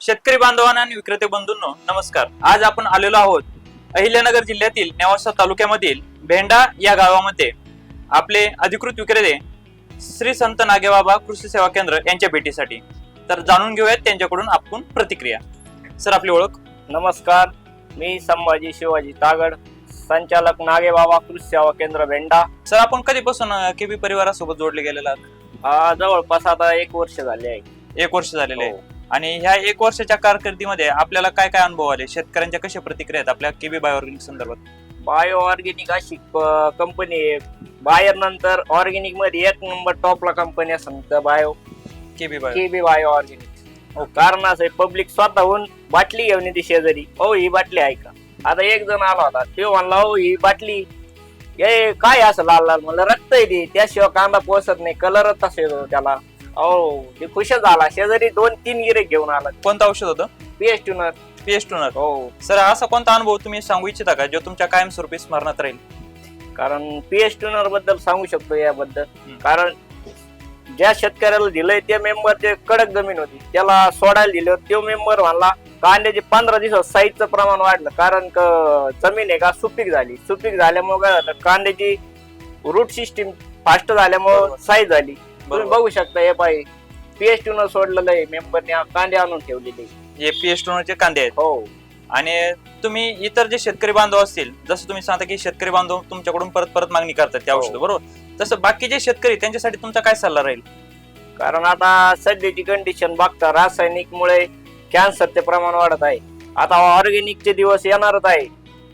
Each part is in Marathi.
शेतकरी बांधवांना आणि विक्रेते बंधूंनो नमस्कार. आज आपण आलेलो आहोत अहिल्यानगर जिल्ह्यातील नेवासा तालुक्यामधील भेंडा या गावामध्ये. आपले अधिकृत विक्रेते श्री संत नागेबाबा कृषी सेवा केंद्र यांच्या भेटीसाठी. तर जाणून घेऊयात त्यांच्याकडून आपण प्रतिक्रिया. सर आपली ओळख? नमस्कार. मी संभाजी शिवाजी तागड संचालक नागेबाबा कृषी सेवा केंद्र भेंडा. सर आपण कधीपासून केबी परिवारासोबत जोडले गेलेला जवळपास आता एक वर्ष झाले आहे. एक वर्ष झालेले आहे. हो. आणि ह्या एक वर्षाच्या कारकिर्दीमध्ये आपल्याला काय काय अनुभव आले? शेतकऱ्यांच्या कशा प्रतिक्रिया आहेत आपल्या केबी बायोऑर्गॅनिक संदर्भात? बायो ऑर्गेनिक अशी कंपनी आहे. बायर नंतर ऑर्गेनिकमध्ये एक नंबर टॉपला कंपनी असं bio. K B bio. K B bio organic कारण असं पब्लिक स्वतःहून बाटली घेऊन येते शेजारी. हो ही बाटली आहे का? आता एक जण आला होता. ते म्हणला हो ही बाटली. ए काय असं लाल लाल म्हणलं रक्त आहे ते. त्याशिवाय कांदा पोसत नाही. कलरच तसा त्याला. हो ते खुशच झाला. शेजारी दोन तीन गिरे घेऊन आला. कोणतं औषध होतं? पीएच ट्युनर पीएच टूनर हो. सर असा कोणता अनुभव तुम्ही सांगू इच्छिता का जो तुमच्या कायमस्वरूपी स्मरणात राहील? कारण पीएच ट्युनरबद्दल सांगू शकतो याबद्दल. कारण ज्या शेतकऱ्याला दिलंय त्या मेंबरचे कडक जमीन होती. त्याला सोडायला दिलं तो मेंबर म्हणला कांद्याचे पंधरा दिवसात साईजचं प्रमाण वाढलं कारण क- जमीन आहे का सुपीक झाली. सुपीक झाल्यामुळे काय झालं कांद्याची रूट सिस्टीम फास्ट झाल्यामुळे बरोबर. साईज झाली. तुम्ही. बघू शकता हे पाहिजे पीएच ट्युनर सोडलेलं आहे मेंबरने कांदे आणून ठेवलेले. हे पीएच टूनरचे कांदे आहेत. हो. आणि तुम्ही इतर जे शेतकरी बांधव असतील जसं तुम्ही सांगता की शेतकरी बांधव तुमच्याकडून परत परत मागणी करतात त्या हो. औषध बरोबर? तसं बाकीचे शेतकरी त्यांच्यासाठी तुमचा काय सल्ला राहील? कारण आता सध्याची कंडिशन बघता रासायनिक मुळे कॅन्सरचे प्रमाण वाढत आहे. आता ऑर्गेनिकचे दिवस येणारच आहे.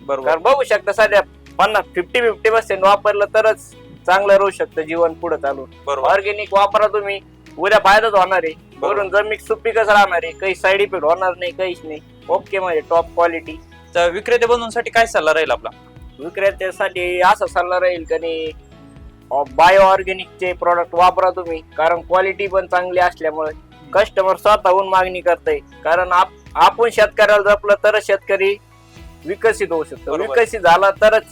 बरोबर. बघू शकता सध्या पन्नास फिफ्टी फिफ्टी पर्सेंट वापरलं तरच चांगलं राहू शकतं जीवन पुढे चालून. बरोबर. ऑर्गेनिक वापरा तुम्ही. उद्या फायदाच होणार आहे. बरोबर. वरून जमीन सुपीकच राहणार आहे काही साईड इफेक्ट होणार नाही काहीच नाही. ओके म्हणजे टॉप क्वालिटी तर विक्रेते बंधूंसाठी काय सल्ला राहील आपला? विक्रेत्यासाठी असा सल्ला राहील का नाही बायो ऑर्गेनिकचे प्रोडक्ट वापरा तुम्ही. कारण क्वालिटी पण चांगली असल्यामुळे कस्टमर स्वतःहून मागणी करते कारण आप- आपण शेतकऱ्याला जपलं तरच शेतकरी विकसित होऊ शकतो. बरोबर. विकसित झाला तरच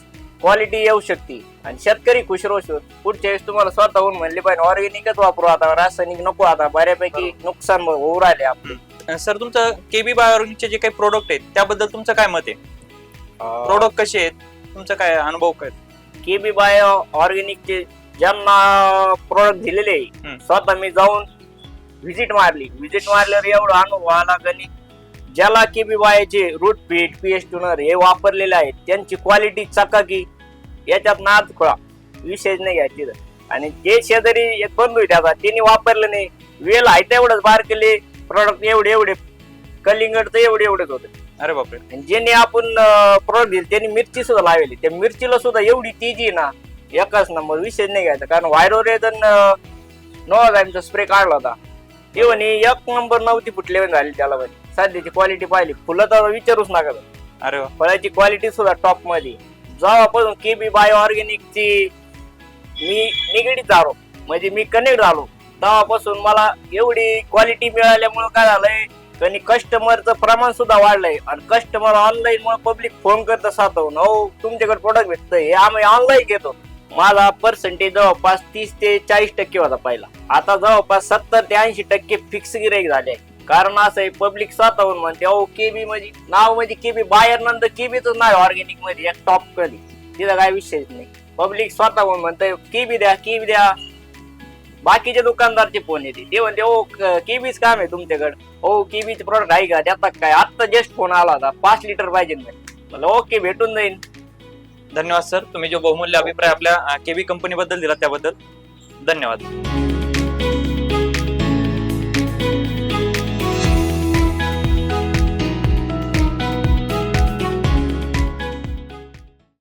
क्वालिटी येऊ शकते. आणि शेतकरी खुश राहू पुढच्या वेळेस तुम्हाला स्वतःहून म्हणले पाहिजे ऑर्गेनिकच वापरू आता रासायनिक नको आता. बऱ्यापैकी नुकसान होऊ राहिले आपले. सर तुमचं केबी बायोऑर्गॅनिकचे जे काही प्रोडक्ट आहेत त्याबद्दल तुमचं काय मत आहे? प्रोडक्ट कसे आहेत? तुमचा काय अनुभव काय? केबी बायो ऑर्गेनिकचे ज्यांना प्रोडक्ट दिलेले. स्वतः मी जाऊन व्हिजिट मारली. व्हिजिट मारल्यावर एवढं अनुभव आला गणी ज्याला केबी बायाचे रूट पीट पीएच टुनर हे वापरलेले आहेत त्यांची क्वालिटी चकाकी. याच्यात नाद खोळा. विशेष नाही घ्या तिथं. आणि जे शेजारी एक बंधू आहे त्याचा त्यांनी वापरलं नाही. वेल आहे तेवढंच बार केले प्रोडक्ट एवढे एवढे. कलिंगड तर एवढे एवढेच होते. अरे बापरे. आणि ज्यांनी आपण प्रोडक्ट दिले त्यांनी मिरची सुद्धा लावली. त्या मिरचीला सुद्धा एवढी तेजी ना एकाच नंबर विशेष नाही घ्यायचा. कारण व्हायरोरेजन नोवाझाईमचा स्प्रे काढला होता. ते म्हणे एक नंबर नव्हती फुटले झाली त्याला म्हणे. सध्याची क्वालिटी पाहिली. फुलं तर विचारूच नका अरे वा. फळाची क्वालिटी सुद्धा टॉपमध्ये. जेव्हापासून केबी बायो ऑर्गॅनिकची मी निगडीत झालो म्हणजे मी कनेक्ट झालो तेव्हापासून मला एवढी क्वालिटी मिळाल्यामुळे काय झालंय आणि कस्टमरचं प्रमाण सुद्धा वाढलंय. आणि कस्टमर ऑनलाईन मुळे पब्लिक फोन करत साठवून हो. तुमच्याकडे प्रोडक्ट भेटतंय हे आम्ही ऑनलाईन घेतो. माझा पर्सेंटेज जवळपास तीस ते चाळीस टक्के होता पहिला. आता जवळपास सत्तर ते ऐंशी टक्के फिक्स गिराईक झाले. कारण असं आहे पब्लिक स्वतःहून म्हणते अहो केबी म्हणजे नाव म्हणजे केबी बाहेर नंतर केबीच नाव ऑर्गॅनिकमध्ये एक टॉप कधी. तिथं काय विषयच नाही. पब्लिक स्वतःहून म्हणतंय केबी द्या केबी द्या. बाकीचे दुकानदारचे फोन येते. ते म्हणते ओ केबीच काम आहे तुमच्याकडे. ओ केबीचे प्रोडक्ट आहे का? त्यात काय? आत्ता जस्ट फोन आला होता. पाच लिटर पाहिजे म्हणलं ओके भेटून जाईल धन्यवाद सर तुम्ही जो बहुमूल्य अभिप्राय आपल्या केबी कंपनी बद्दल दिला त्याबद्दल धन्यवाद.